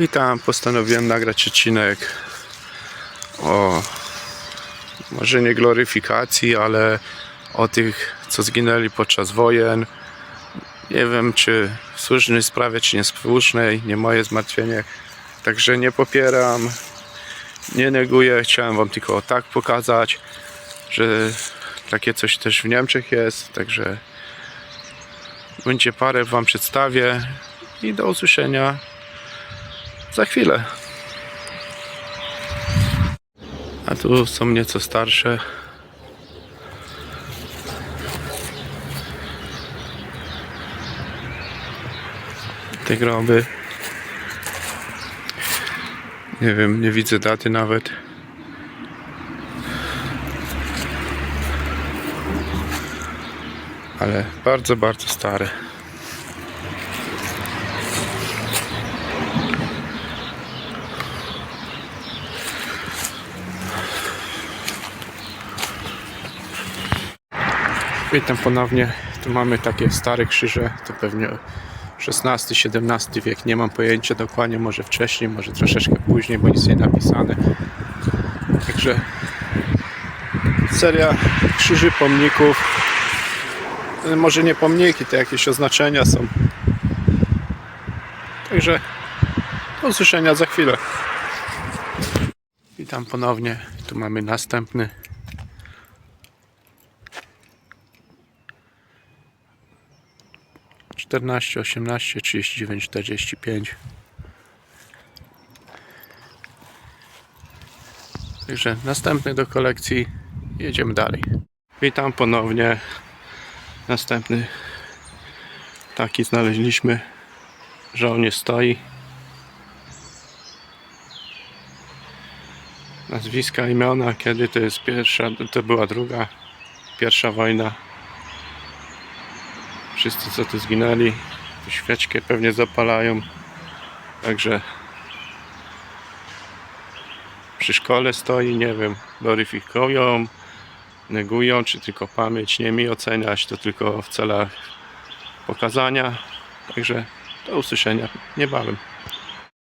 Witam, postanowiłem nagrać odcinek o może nie gloryfikacji, ale o tych, co zginęli podczas wojen. Nie wiem, czy w słusznej sprawie, czy niesłusznej, nie moje zmartwienie. Także nie popieram, nie neguję. Chciałem Wam tylko tak pokazać, że takie coś też w Niemczech jest. Także będzie parę Wam przedstawię i do usłyszenia za chwilę. A tu są nieco starsze. Te groby. Nie wiem, nie widzę daty nawet. Ale bardzo, bardzo stare. Witam ponownie. Tu mamy takie stare krzyże, to pewnie XVI-XVII wiek, nie mam pojęcia dokładnie, może wcześniej, może troszeczkę później, bo nic nie napisane. Także seria krzyży pomników. Może nie pomniki, to jakieś oznaczenia są. Także do usłyszenia za chwilę. Witam ponownie. Tu mamy następny czternaście, osiemnaście, trzydzieści dziewięć, czterdzieści pięć. Także następny do kolekcji. Jedziemy dalej. Witam ponownie. Następny taki znaleźliśmy. Żołnierz stoi. Nazwiska, imiona, kiedy to jest pierwsza, to była druga, pierwsza wojna. Wszyscy co tu zginęli, świeczkę pewnie zapalają. Także przy szkole stoi, nie wiem, gloryfikują, negują, czy tylko pamięć, nie mi oceniać, to tylko w celach pokazania. Także do usłyszenia niebawem.